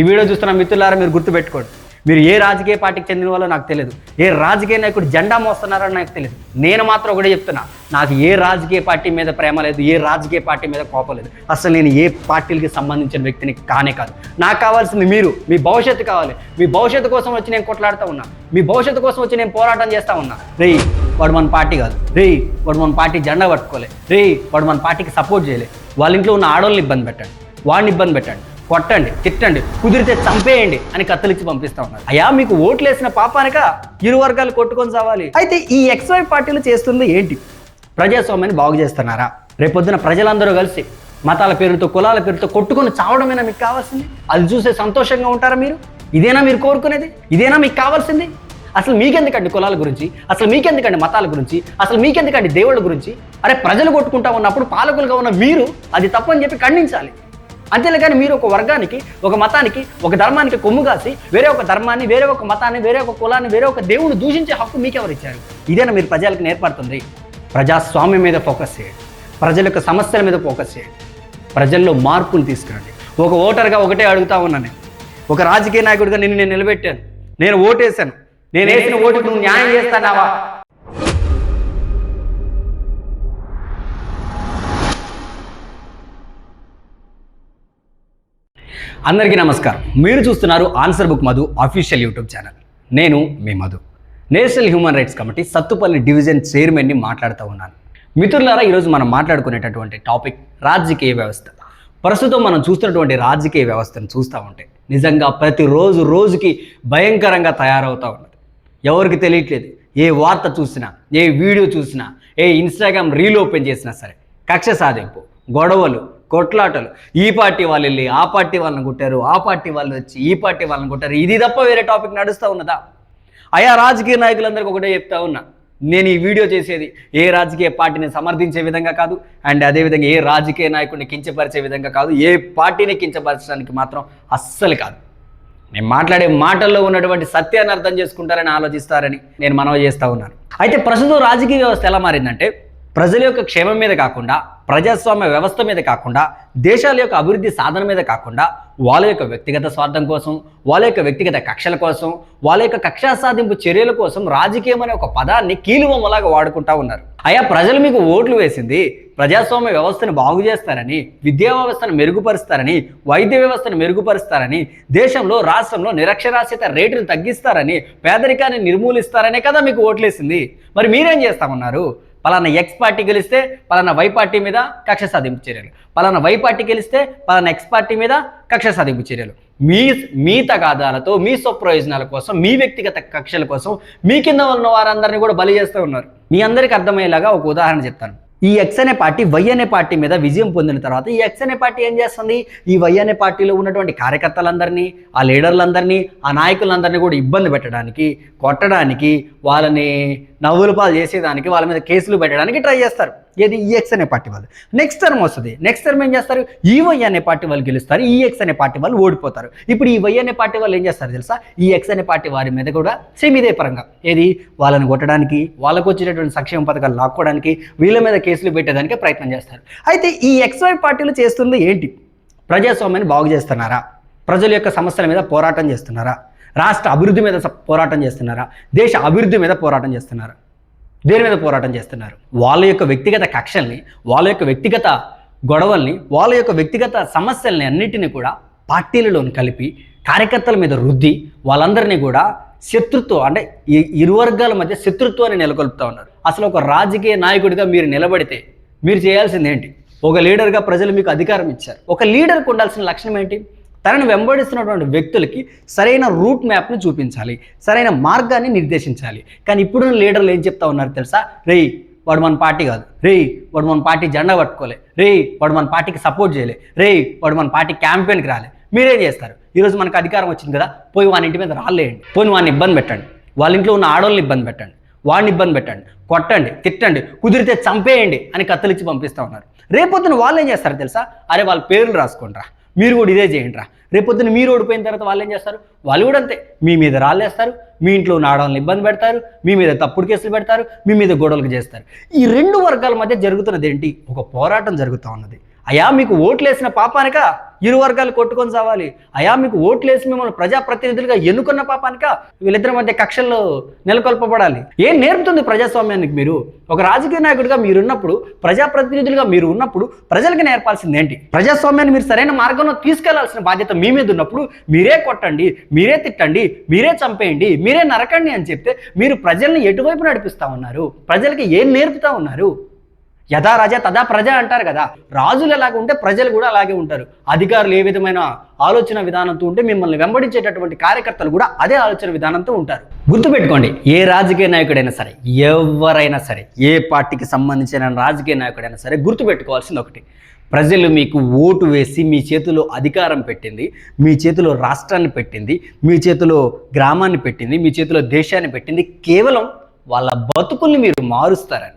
ఈ వీడియో చూస్తున్న మిత్రులారా మీరు గుర్తుపెట్టుకోండి. మీరు ఏ రాజకీయ పార్టీకి చెందిన వాళ్ళో నాకు తెలియదు. ఏ రాజకీయ నాయకుడు జెండా మోస్తున్నారో నాకు తెలియదు. నేను మాత్రం ఒకటే చెప్తున్నా నాకు ఏ రాజకీయ పార్టీ మీద ప్రేమ లేదు ఏ రాజకీయ పార్టీ మీద కోపం లేదు. అసలు నేను ఏ పార్టీలకి సంబంధించిన వ్యక్తిని కానే కాదు. నాకు కావాల్సింది మీరు మీ భవిష్యత్తు కావాలి. మీ భవిష్యత్తు కోసం వచ్చి నేను కొట్లాడుతూ ఉన్నా. మీ భవిష్యత్తు కోసం వచ్చి నేను పోరాటం చేస్తా ఉన్నా. రే వాడు మన పార్టీ కాదు. రే వాడు మన పార్టీ జెండా పట్టుకోలే. రే వాడు మన పార్టీకి సపోర్ట్ చేయలే. వాళ్ళ ఇంట్లో ఉన్న ఆడవాళ్ళని ఇబ్బంది పెట్టండి. వాడిని ఇబ్బంది పెట్టండి. కొట్టండి తిట్టండి కుదిరితే చంపేయండి అని కత్తులిచ్చి పంపిస్తా ఉన్నారు. అయ్యా మీకు ఓట్లు వేసిన పాపానిక ఇరు వర్గాలు కొట్టుకొని చావాలి. అయితే ఈ ఎక్స్వై పార్టీలు చేస్తుంది ఏంటి? ప్రజాస్వామ్యాన్ని బాగు చేస్తున్నారా? రేపొద్దున ప్రజలందరూ కలిసి మతాల పేరుతో కులాల పేరుతో కొట్టుకొని చావడమేనా మీకు కావాల్సింది? అది చూసే సంతోషంగా ఉంటారా మీరు? ఇదేనా మీరు కోరుకునేది? ఇదేనా మీకు కావాల్సింది? అసలు మీకెందుకండి కులాల గురించి? అసలు మీకెందుకండి మతాల గురించి? అసలు మీకెందుకండి దేవుళ్ళ గురించి? అరే ప్రజలు కొట్టుకుంటా ఉన్నప్పుడు పాలకులుగా ఉన్న మీరు అది తప్పని చెప్పి ఖండించాలి. అంతేలే కానీ మీరు ఒక వర్గానికి ఒక మతానికి ఒక ధర్మానికి కొమ్ము కాసి వేరే ఒక ధర్మాన్ని వేరే ఒక మతాన్ని వేరే ఒక కులాన్ని వేరే ఒక దేవుని దూషించే హక్కు మీకెవరు ఇచ్చారు ఇదేనా మీరు ప్రజలకు నేర్పడుతుంది? ప్రజాస్వామ్యం మీద ఫోకస్ చేయండి. ప్రజల యొక్క సమస్యల మీద ఫోకస్ చేయండి. ప్రజల్లో మార్పులు తీసుకురండి. ఒక ఓటర్గా ఒకటే అడుగుతా ఉన్నాను నేను. ఒక రాజకీయ నాయకుడిగా నిన్ను నేను నిలబెట్టాను. నేను ఓటేశాను. నేను వేసిన ఓటుకు నువ్వు న్యాయం చేస్తానావా? అందరికీ నమస్కారం. మీరు చూస్తున్నారు answer book Madhu official YouTube channel నేను మీ Madhu. National human rights committee Sathupalli division చైర్మన్ని మాట్లాడుతూ ఉన్నాను. మిత్రులారా ఈరోజు మనం మాట్లాడుకునేటటువంటి టాపిక్ రాజకీయ వ్యవస్థ. ప్రస్తుతం మనం చూస్తున్నటువంటి రాజకీయ వ్యవస్థను చూస్తూ ఉంటే నిజంగా ప్రతిరోజు రోజుకి భయంకరంగా తయారవుతూ ఉన్నది. ఎవరికి తెలియట్లేదు. ఏ వార్త చూసినా ఏ వీడియో చూసినా ఏ ఇన్స్టాగ్రామ్ రీల్ ఓపెన్ చేసినా సరే కక్ష సాధింపు గొడవలు కొట్లాటలు. ఈ పార్టీ వాళ్ళు వెళ్ళి ఆ పార్టీ వాళ్ళని కొట్టారు ఆ పార్టీ వాళ్ళు వచ్చి ఈ పార్టీ వాళ్ళని కొట్టారు. ఇది తప్ప వేరే టాపిక్ నడుస్తూ ఉన్నదా? అయా రాజకీయ నాయకులందరికీ ఒకటే చెప్తా ఉన్నా. నేను ఈ వీడియో చేసేది ఏ రాజకీయ పార్టీని సమర్థించే విధంగా కాదు అండ్ అదేవిధంగా ఏ రాజకీయ నాయకుడిని కించపరిచే విధంగా కాదు ఏ పార్టీని కించపరచడానికి మాత్రం అస్సలు కాదు. నేను మాట్లాడే మాటల్లో ఉన్నటువంటి సత్యాన్ని అర్థం చేసుకుంటారని ఆలోచిస్తారని నేను మనవి చేస్తూ ఉన్నాను. అయితే ప్రస్తుతం రాజకీయ వ్యవస్థ ఎలా మారిందంటే ప్రజల యొక్క క్షేమం మీద కాకుండా ప్రజాస్వామ్య వ్యవస్థ మీద కాకుండా దేశాల యొక్క అభివృద్ధి సాధన మీద కాకుండా వాళ్ళ యొక్క వ్యక్తిగత స్వార్థం కోసం వాళ్ళ యొక్క వ్యక్తిగత కక్షల కోసం వాళ్ళ యొక్క కక్షా సాధింపు చర్యల కోసం రాజకీయం అనే ఒక పదాన్ని కీలుబొమ్మలాగా వాడుకుంటా ఉన్నారు. అయా ప్రజలు మీకు ఓట్లు వేసింది ప్రజాస్వామ్య వ్యవస్థను బాగు చేస్తారని విద్యా వ్యవస్థను మెరుగుపరుస్తారని వైద్య వ్యవస్థను మెరుగుపరుస్తారని దేశంలో రాష్ట్రంలో నిరక్షరాస్యత రేటును తగ్గిస్తారని పేదరికాన్ని నిర్మూలిస్తారనే కదా మీకు ఓట్లేసింది. మరి మీరేం చేస్తామన్నారు? పలానా ఎక్స్ పార్టీ గెలిస్తే పలానా వై పార్టీ మీద కక్ష సాధింపు చర్యలు. పలానా వై పార్టీ గెలిస్తే పలానా ఎక్స్ పార్టీ మీద కక్ష సాధింపు చర్యలు. మీ మీ తగాదాలతో మీ స్వప్రయోజనాల కోసం మీ వ్యక్తిగత కక్షల కోసం మీ కింద ఉన్న వారందరినీ కూడా బలి చేస్తూ ఉన్నారు. మీ అందరికీ అర్థమయ్యేలాగా ఒక ఉదాహరణ చెప్తాను. ఈ ఎక్స్ అనే పార్టీ వై అనే పార్టీ మీద విజయం పొందిన తర్వాత ఈ ఎక్స్ అనే పార్టీ ఏం చేస్తుంది? ఈ వై అనే పార్టీలో ఉన్నటువంటి కార్యకర్తలందరినీ ఆ లీడర్లందరినీ ఆ నాయకులందరినీ కూడా ఇబ్బంది పెట్టడానికి కొట్టడానికి వాళ్ళని నవ్వులు పాలు చేసేదానికి వాళ్ళ మీద కేసులు పెట్టడానికి ట్రై చేస్తారు. ఏది? ఈఎక్స్ అనే పార్టీ వాళ్ళు. నెక్స్ట్ టర్మ్ వస్తుంది. నెక్స్ట్ టర్మ్ ఏం చేస్తారు? ఈవై అనే పార్టీ వాళ్ళు గెలుస్తారు. ఈఎక్స్ అనే పార్టీ వాళ్ళు ఓడిపోతారు. ఇప్పుడు ఈ వై అనే పార్టీ వాళ్ళు ఏం చేస్తారు తెలుసా? ఈఎక్స్ అనే పార్టీ వారి మీద కూడా సేమ్ ఇదే పరంగా ఏది? వాళ్ళని కొట్టడానికి వాళ్ళకు వచ్చేటటువంటి సంక్షేమ పథకాలు లాక్కోవడానికి వీళ్ళ మీద కేసులు పెట్టేదానికి ప్రయత్నం చేస్తారు. అయితే ఈ ఎక్స్వై పార్టీలు చేస్తుంది ఏంటి? ప్రజాస్వామ్యాన్ని బాగు చేస్తున్నారా? ప్రజల యొక్క సమస్యల మీద పోరాటం చేస్తున్నారా? రాష్ట్ర అభివృద్ధి మీద పోరాటం చేస్తున్నారా? దేశ అభివృద్ధి మీద పోరాటం చేస్తున్నారా? దేని మీద పోరాటం చేస్తున్నారు? వాళ్ళ యొక్క వ్యక్తిగత కక్షల్ని వాళ్ళ యొక్క వ్యక్తిగత గొడవల్ని వాళ్ళ యొక్క వ్యక్తిగత సమస్యల్ని అన్నిటిని కూడా పార్టీలలో కలిపి కార్యకర్తల మీద రుద్ది వాళ్ళందరినీ కూడా శత్రుత్వం అంటే ఇరు వర్గాల మధ్య శత్రుత్వాన్ని నెలకొల్పుతా ఉన్నారు. అసలు ఒక రాజకీయ నాయకుడిగా మీరు నిలబడితే మీరు చేయాల్సింది ఏంటి ఒక లీడర్గా ప్రజలు మీకు అధికారం ఇచ్చారు. ఒక లీడర్కి ఉండాల్సిన లక్షణం ఏంటి? తనను వెంబడిస్తున్నటువంటి వ్యక్తులకి సరైన రూట్ మ్యాప్ను చూపించాలి సరైన మార్గాన్ని నిర్దేశించాలి. కానీ ఇప్పుడున్న లీడర్లు ఏం చెప్తా ఉన్నారు తెలుసా? రేయ్ వాడు మన పార్టీ కాదు. రే వాడు మన పార్టీ జెండా పట్టుకోలే. రే వాడు మన పార్టీకి సపోర్ట్ చేయలే. రేయ్ వాడు మన పార్టీ క్యాంపెయిన్కి రాలే. మీరేం చేస్తారు? ఈరోజు మనకు అధికారం వచ్చింది కదా పోయి వాని ఇంటి మీద రాలేయండి పోయి వాడిని ఇబ్బంది పెట్టండి. వాళ్ళ ఇంట్లో ఉన్న ఆడవాళ్ళని ఇబ్బంది పెట్టండి. వాడిని ఇబ్బంది పెట్టండి. కొట్టండి తిట్టండి కుదిరితే చంపేయండి అని కత్తులిచ్చి పంపిస్తూ ఉన్నారు. రేపొద్దున వాళ్ళు ఏం చేస్తారు తెలుసా? అరే వాళ్ళ పేర్లు రాసుకోండిరా. మీరు కూడా ఇదే చేయండి రా రేపొద్దున మీరు ఓడిపోయిన తర్వాత వాళ్ళు ఏం చేస్తారు? వాళ్ళు కూడా అంతే. మీ మీద రాళ్ళేస్తారు మీ ఇంట్లో ఉన్న ఇబ్బంది పెడతారు మీ మీద తప్పుడు కేసులు పెడతారు మీ మీద గొడవలు చేస్తారు. ఈ రెండు వర్గాల మధ్య జరుగుతున్నది ఏంటి? ఒక పోరాటం జరుగుతూ ఉన్నది. అయా మీకు ఓట్లేసిన పాపానిక? ఇరు వర్గాలు కొట్టుకొని చావాలి అయా మీకు ఓట్లేసి మిమ్మల్ని ప్రజాప్రతినిధులుగా ఎన్నుకున్న పాపానిక? వీళ్ళిద్దరి మధ్య కక్షల్లో నెలకొల్పబడాలి. ఏం నేర్పుతుంది ప్రజాస్వామ్యానికి మీరు? ఒక రాజకీయ నాయకుడిగా మీరున్నప్పుడు ప్రజాప్రతినిధులుగా మీరు ఉన్నప్పుడు ప్రజలకు నేర్పాల్సింది ఏంటి? ప్రజాస్వామ్యాన్ని మీరు సరైన మార్గంలో తీసుకెళ్ళాల్సిన బాధ్యత మీ మీద ఉన్నప్పుడు మీరే కొట్టండి మీరే తిట్టండి మీరే చంపేయండి మీరే నరకండి అని చెప్తే మీరు ప్రజల్ని ఎటువైపు నడిపిస్తా ఉన్నారు? ప్రజలకి ఏం నేర్పుతా ఉన్నారు? యథా రాజా తదా ప్రజ అంటారు కదా. రాజులు ఎలాగ ఉంటే ప్రజలు కూడా అలాగే ఉంటారు. అధికారులు ఏ విధమైన ఆలోచన విధానంతో ఉంటే మిమ్మల్ని వెంబడించేటటువంటి కార్యకర్తలు కూడా అదే ఆలోచన విధానంతో ఉంటారు. గుర్తుపెట్టుకోండి ఏ రాజకీయ నాయకుడైనా సరే ఎవరైనా సరే ఏ పార్టీకి సంబంధించిన రాజకీయ నాయకుడైనా సరే గుర్తుపెట్టుకోవాల్సింది ఒకటి. ప్రజలు మీకు ఓటు వేసి మీ చేతిలో అధికారం పెట్టింది మీ చేతిలో రాష్ట్రాన్ని పెట్టింది మీ చేతిలో గ్రామాన్ని పెట్టింది మీ చేతిలో దేశాన్ని పెట్టింది కేవలం వాళ్ళ బతుకుల్ని మీరు మారుస్తారని.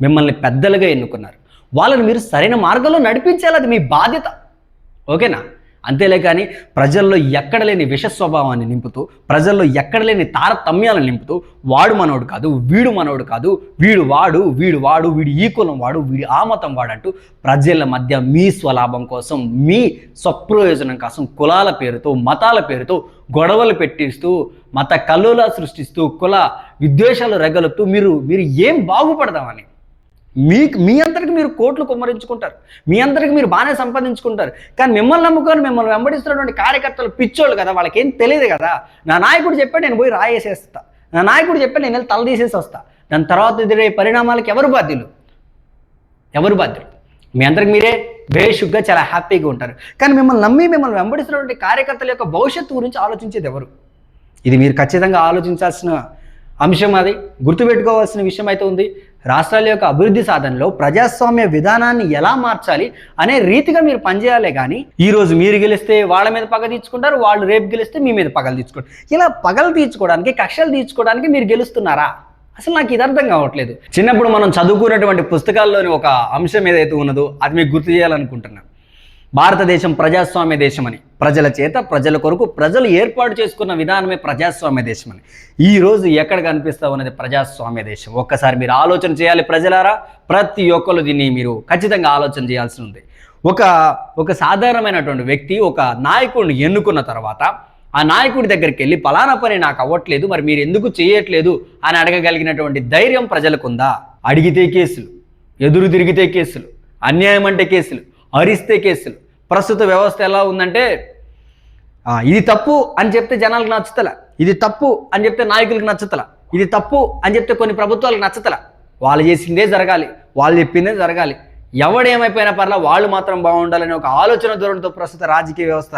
మిమ్మల్ని పెద్దలుగా ఎన్నుకున్నారు. వాళ్ళని మీరు సరైన మార్గంలో నడిపించాలి అది మీ బాధ్యత. ఓకేనా? అంతేలే కానీ ప్రజల్లో ఎక్కడ లేని విష స్వభావాన్ని నింపుతూ ప్రజల్లో ఎక్కడ లేని తారతమ్యాలను నింపుతూ వాడు మనోడు కాదు వీడు మనోడు కాదు వీడు వాడు వీడు వాడు వీడు ఈ కులం వాడు వీడు ఆ మతం వాడంటూ ప్రజల మధ్య మీ స్వలాభం కోసం మీ స్వప్రయోజనం కోసం కులాల పేరుతో మతాల పేరుతో గొడవలు పెట్టిస్తూ మత కల్లోలా సృష్టిస్తూ కుల విద్వేషాలు రగలుతూ మీరు మీరు ఏం బాగుపడదామని మీ మీ అందరికి మీరు కోట్లు కుమ్మరించుకుంటారు. మీ అందరికి మీరు బాగానే సంపాదించుకుంటారు. కానీ మిమ్మల్ని నమ్ముకొని మిమ్మల్ని వెంబడిస్తున్నటువంటి కార్యకర్తలు పిచ్చోళ్ళు కదా వాళ్ళకి ఏం తెలియదు కదా. నా నాయకుడు చెప్పాడు నేను పోయి రాయేసేస్తా. నా నాయకుడు చెప్పాడు నేను వెళ్ళి తల తీసేసి వస్తా. దాని తర్వాత ఎదురే పరిణామాలకు ఎవరు బాధ్యులు? ఎవరు బాధ్యులు? మీ అందరికి మీరే బేషుగ్గా చాలా హ్యాపీగా ఉంటారు. కానీ మిమ్మల్ని నమ్మి మిమ్మల్ని వెంబడిస్తున్నటువంటి కార్యకర్తల యొక్క భవిష్యత్తు గురించి ఆలోచించేది ఎవరు? ఇది మీరు ఖచ్చితంగా ఆలోచించాల్సిన అంశం అది. గుర్తుపెట్టుకోవాల్సిన విషయం అయితే ఉంది. రాష్ట్రాల యొక్క అభివృద్ధి సాధనలో ప్రజాస్వామ్య విధానాన్ని ఎలా మార్చాలి అనే రీతిగా మీరు పనిచేయాలే కానీ ఈరోజు మీరు గెలిస్తే వాళ్ళ మీద పగ తీర్చుకుంటారు వాళ్ళు రేపు గెలిస్తే మీ మీద పగలు తీర్చుకుంటారు. ఇలా పగలు తీర్చుకోవడానికి కక్షలు తీర్చుకోవడానికి మీరు గెలుస్తున్నారా? అసలు నాకు ఇది అర్థం కావట్లేదు. చిన్నప్పుడు మనం చదువుకున్నటువంటి పుస్తకాల్లోని ఒక అంశం ఏదైతే ఉన్నదో అది మీకు గుర్తు చేయాలనుకుంటున్నాను. భారతదేశం ప్రజాస్వామ్య దేశమని. ప్రజల చేత ప్రజల కొరకు ప్రజలు ఏర్పాటు చేసుకున్న విధానమే ప్రజాస్వామ్య దేశం అని ఈ రోజు ఎక్కడ కనిపిస్తా ఉన్నది ప్రజాస్వామ్య దేశం? ఒక్కసారి మీరు ఆలోచన చేయాలి ప్రజలారా. ప్రతి ఒక్కరు దీన్ని మీరు ఖచ్చితంగా ఆలోచన చేయాల్సి ఉంది. ఒక ఒక సాధారణమైనటువంటి వ్యక్తి ఒక నాయకుడిని ఎన్నుకున్న తర్వాత ఆ నాయకుడి దగ్గరికి వెళ్ళి పలానా పని నాకు అవ్వట్లేదు మరి మీరు ఎందుకు చేయట్లేదు? అని అడగగలిగినటువంటి ధైర్యం ప్రజలకుందా? అడిగితే కేసులు ఎదురు తిరిగితే కేసులు అన్యాయం అంటే కేసులు అరిస్తే కేసులు ప్రస్తుత వ్యవస్థ ఎలా ఉందంటే ఇది తప్పు అని చెప్తే జనాలకు నచ్చుతల. ఇది తప్పు అని చెప్తే నాయకులకు నచ్చుతల. ఇది తప్పు అని చెప్తే కొన్ని ప్రభుత్వాలకు నచ్చతల. వాళ్ళు చేసిందే జరగాలి వాళ్ళు చెప్పిందే జరగాలి. ఎవడేమైపోయినా పర్లా వాళ్ళు మాత్రం బాగుండాలనే ఒక ఆలోచన ధోరణితో ప్రస్తుత రాజకీయ వ్యవస్థ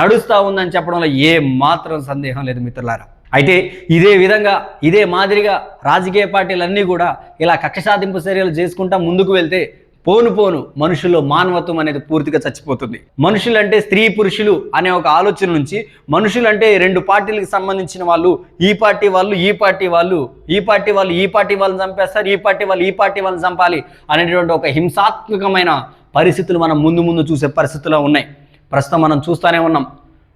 నడుస్తూ ఉందని చెప్పడంలో ఏ మాత్రం సందేహం లేదు మిత్రులారా. అయితే ఇదే విధంగా ఇదే మాదిరిగా రాజకీయ పార్టీలన్నీ కూడా ఇలా కక్ష సాధింపు చర్యలు చేసుకుంటా ముందుకు వెళ్తే పోను పోను మనుషుల్లో మానవత్వం అనేది పూర్తిగా చచ్చిపోతుంది. మనుషులంటే స్త్రీ పురుషులు అనే ఒక ఆలోచన నుంచి మనుషులంటే రెండు పార్టీలకు సంబంధించిన వాళ్ళు ఈ పార్టీ వాళ్ళు ఈ పార్టీ వాళ్ళు ఈ పార్టీ వాళ్ళు ఈ పార్టీ వాళ్ళని చంపేస్తారు ఈ పార్టీ వాళ్ళు ఈ పార్టీ వాళ్ళని చంపాలి అనేటువంటి ఒక హింసాత్మకమైన పరిస్థితులు మనం ముందు ముందు చూసే పరిస్థితుల్లో ఉన్నాయి. ప్రస్తుతం మనం చూస్తూనే ఉన్నాం.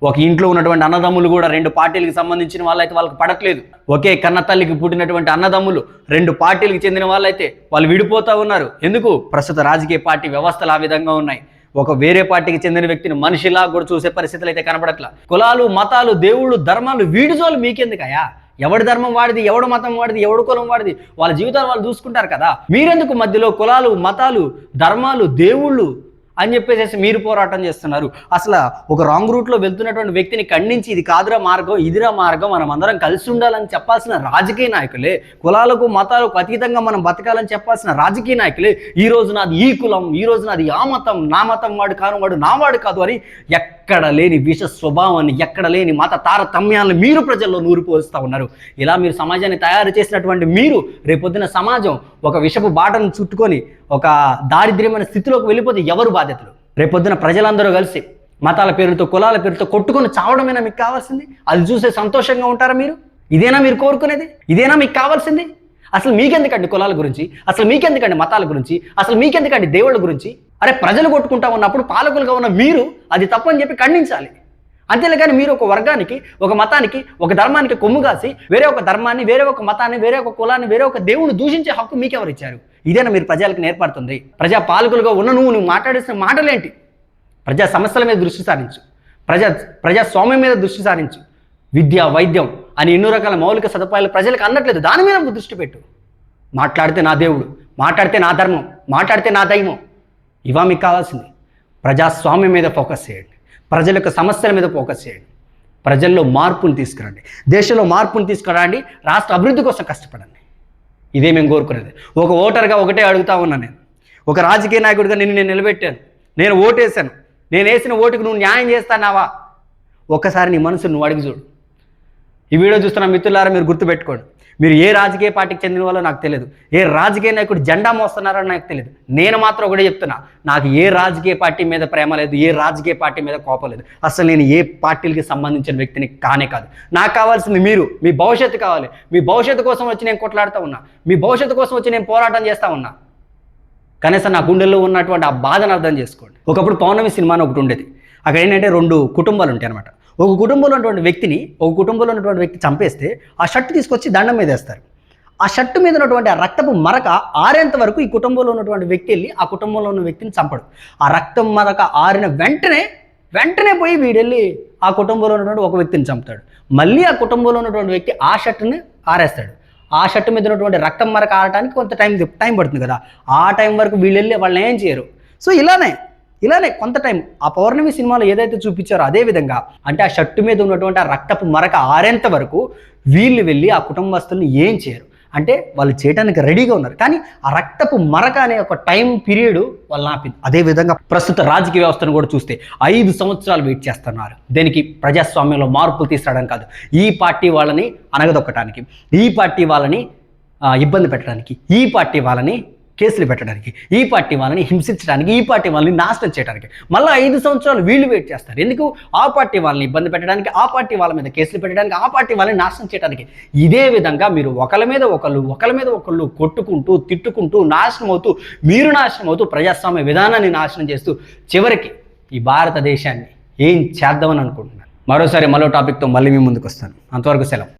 ఒక ఇంట్లో ఉన్నటువంటి అన్నదమ్ములు కూడా రెండు పార్టీలకు సంబంధించిన వాళ్ళైతే వాళ్ళకి పడట్లేదు. ఒకే కన్న తల్లికి పుట్టినటువంటి అన్నదమ్ములు రెండు పార్టీలకు చెందిన వాళ్ళైతే వాళ్ళు విడిపోతూ ఉన్నారు. ఎందుకు? ప్రస్తుత రాజకీయ పార్టీ వ్యవస్థలు ఆ విధంగా ఉన్నాయి. ఒక వేరే పార్టీకి చెందిన వ్యక్తిని మనిషిలా కూడా చూసే పరిస్థితులు అయితే కనబడట్ల. కులాలు మతాలు దేవుళ్ళు ధర్మాలు వీడిజోలు మీకెందుకయా ఎవడి ధర్మం వాడిది ఎవడు మతం వాడిది ఎవడు కులం వాడిది? వాళ్ళ జీవితాలు వాళ్ళు చూసుకుంటారు కదా. మీరెందుకు మధ్యలో కులాలు మతాలు ధర్మాలు దేవుళ్ళు అని చెప్పేసి మీరు పోరాటం చేస్తున్నారు. అసలు ఒక రాంగ్ రూట్లో వెళ్తున్నటువంటి వ్యక్తిని ఖండించి ఇది కాదురా మార్గం ఇదిరా మార్గం మనం అందరం కలిసి ఉండాలని చెప్పాల్సిన రాజకీయ నాయకులే కులాలకు మతాలకు అతీతంగా మనం బతకాలని చెప్పాల్సిన రాజకీయ నాయకులే ఈ రోజు నాది ఈ కులం ఈ రోజు నాది ఆ మతం నా మతం వాడు కాను వాడు నా వాడు కాదు అని ఎక్కడ లేని విష స్వభావాన్ని ఎక్కడ లేని మత తారతమ్యాలను మీరు ప్రజల్లో నూరిపోస్తూ ఉన్నారు. ఇలా మీరు సమాజాన్ని తయారు చేసినటువంటి మీరు రేపొద్దున సమాజం ఒక విషపు బాటను చుట్టుకొని ఒక దారిద్ర్యమైన స్థితిలోకి వెళ్ళిపోతే ఎవరు బాధ్యతలు? రేపొద్దున ప్రజలందరూ కలిసి మతాల పేరుతో కులాల పేరుతో కొట్టుకొని చావడమేనా మీకు కావాల్సింది? అది చూసే సంతోషంగా ఉంటారా మీరు? ఇదేనా మీరు కోరుకునేది? ఇదేనా మీకు కావాల్సింది? అసలు మీకెందుకండి కులాల గురించి? అసలు మీకెందుకండి మతాల గురించి? అసలు మీకెందుకండి దేవుళ్ళ గురించి? అరే ప్రజలు కొట్టుకుంటా ఉన్నప్పుడు పాలకులుగా ఉన్న మీరు అది తప్పని చెప్పి ఖండించాలి. అంతేలేగాని మీరు ఒక వర్గానికి ఒక మతానికి ఒక ధర్మానికి కొమ్ము కాసి వేరే ఒక ధర్మాన్ని వేరే ఒక మతాన్ని వేరే ఒక కులాన్ని వేరే ఒక దేవుని దూషించే హక్కు మీకెవరు ఇచ్చారు ఇదేనా మీరు ప్రజలకు నేర్పడుతుంది. ప్రజా పాలకులుగా ఉన్న నువ్వు నువ్వు మాట్లాడేసిన మాటలేంటి? ప్రజా సమస్యల మీద దృష్టి సారించు. ప్రజా ప్రజాస్వామ్యం మీద దృష్టి సారించు. విద్య వైద్యం అని ఎన్నో రకాల మౌలిక సదుపాయాలు ప్రజలకు అందట్లేదు. దాని మీద దృష్టి పెట్టు. మాట్లాడితే నా దేవుడు మాట్లాడితే నా ధర్మం మాట్లాడితే నా దైవం. ఇవా మీకు కావాల్సింది. ప్రజాస్వామ్యం మీద ఫోకస్ చేయండి. ప్రజల యొక్క సమస్యల మీద ఫోకస్ చేయండి. ప్రజల్లో మార్పును తీసుకురండి. దేశంలో మార్పును తీసుకురండి. రాష్ట్ర అభివృద్ధి కోసం కష్టపడండి. ఇదే మేము కోరుకునేది. ఒక ఓటర్గా ఒకటే అడుగుతా ఉన్నా నేను. ఒక రాజకీయ నాయకుడిగా నిన్ను నేను నిలబెట్టాను. నేను ఓటేశాను. నేను వేసిన ఓటుకు నువ్వు న్యాయం చేస్తానావా ఒక్కసారి నీ మనసు నువ్వు అడిగి చూడు. ఈ వీడియో చూస్తున్న మిత్రులారా మీరు గుర్తుపెట్టుకోండి. మీరు ఏ రాజకీయ పార్టీకి చెందిన వాళ్ళో నాకు తెలియదు. ఏ రాజకీయ నాయకుడు జెండా మోస్తున్నారో నాకు తెలియదు. నేను మాత్రం ఒకటే చెప్తున్నా నాకు ఏ రాజకీయ పార్టీ మీద ప్రేమ లేదు ఏ రాజకీయ పార్టీ మీద కోపం లేదు. అసలు నేను ఏ పార్టీలకి సంబంధించిన వ్యక్తిని కానే కాదు. నాకు కావాల్సింది మీరు మీ భవిష్యత్తు కావాలి. మీ భవిష్యత్తు కోసం వచ్చి నేను కొట్లాడుతూ ఉన్నా మీ భవిష్యత్తు కోసం వచ్చి నేను పోరాటం చేస్తూ ఉన్నా. కనీసం నా గుండెల్లో ఉన్నటువంటి ఆ బాధను అర్థం చేసుకోండి. ఒకప్పుడు పౌర్ణమి సినిమా అని ఒకటి ఉండేది. అక్కడ ఏంటంటే రెండు కుటుంబాలు ఉంటాయి అనమాట ఒక కుటుంబంలో ఉన్నటువంటి వ్యక్తిని ఒక కుటుంబంలో ఉన్నటువంటి వ్యక్తి చంపేస్తే ఆ షర్ట్ తీసుకొచ్చి దండం మీద వేస్తారు. ఆ షర్టు మీద ఉన్నటువంటి ఆ రక్తపు మరక ఆరేంత వరకు ఈ కుటుంబంలో ఉన్నటువంటి వ్యక్తి వెళ్ళి ఆ కుటుంబంలో ఉన్న వ్యక్తిని చంపడు. ఆ రక్తం మరక ఆరిన వెంటనే వెంటనే పోయి వీడెళ్ళి ఆ కుటుంబంలో ఉన్నటువంటి ఒక వ్యక్తిని చంపుతాడు. మళ్ళీ ఆ కుటుంబంలో ఉన్నటువంటి వ్యక్తి ఆ షర్టుని ఆరేస్తాడు. ఆ షర్టు మీద ఉన్నటువంటి రక్తం మరక ఆడటానికి కొంత టైం టైం పడుతుంది కదా. ఆ టైం వరకు వీళ్ళు వెళ్ళి వాళ్ళని ఏం చేయరు. సో ఇలానే ఇలానే కొంత టైం ఆ పౌర్ణమి సినిమాలో ఏదైతే చూపించారో అదే విధంగా అంటే ఆ షర్టు మీద ఉన్నటువంటి ఆ రక్తపు మరక ఆరేంత వరకు వీళ్ళు వెళ్ళి ఆ కుటుంబస్తుల్ని ఏం చేయరు. అంటే వాళ్ళు చేయడానికి రెడీగా ఉన్నారు. కానీ ఆ రక్తపు మరక అనే ఒక టైం పీరియడ్ వాళ్ళు ఆపింది. అదేవిధంగా ప్రస్తుత రాజకీయ వ్యవస్థను కూడా చూస్తే ఐదు సంవత్సరాలు వెయిట్ చేస్తున్నారు. దీనికి? ప్రజాస్వామ్యంలో మార్పులు తీసుకురావడం కాదు. ఈ పార్టీ వాళ్ళని అనగదొక్కడానికి ఈ పార్టీ వాళ్ళని ఇబ్బంది పెట్టడానికి ఈ పార్టీ వాళ్ళని కేసులు పెట్టడానికి ఈ పార్టీ వాళ్ళని హింసించడానికి ఈ పార్టీ వాళ్ళని నాశనం చేయడానికి. మళ్ళీ ఐదు సంవత్సరాలు వీళ్ళు వెయిట్ చేస్తారు. ఎందుకు? ఆ పార్టీ వాళ్ళని ఇబ్బంది పెట్టడానికి ఆ పార్టీ వాళ్ళ మీద కేసులు పెట్టడానికి ఆ పార్టీ వాళ్ళని నాశనం చేయడానికి. ఇదే విధంగా మీరు ఒకళ్ళ మీద ఒకళ్ళు ఒకళ్ళ మీద ఒకళ్ళు కొట్టుకుంటూ తిట్టుకుంటూ నాశనం అవుతూ మీరు నాశనం అవుతూ ప్రజాస్వామ్య విధానాన్ని నాశనం చేస్తూ చివరికి ఈ భారతదేశాన్ని ఏం చేద్దామని అనుకుంటున్నాను మరోసారి మరో టాపిక్తో మళ్ళీ మీ ముందుకు వస్తాను. అంతవరకు సెలవు.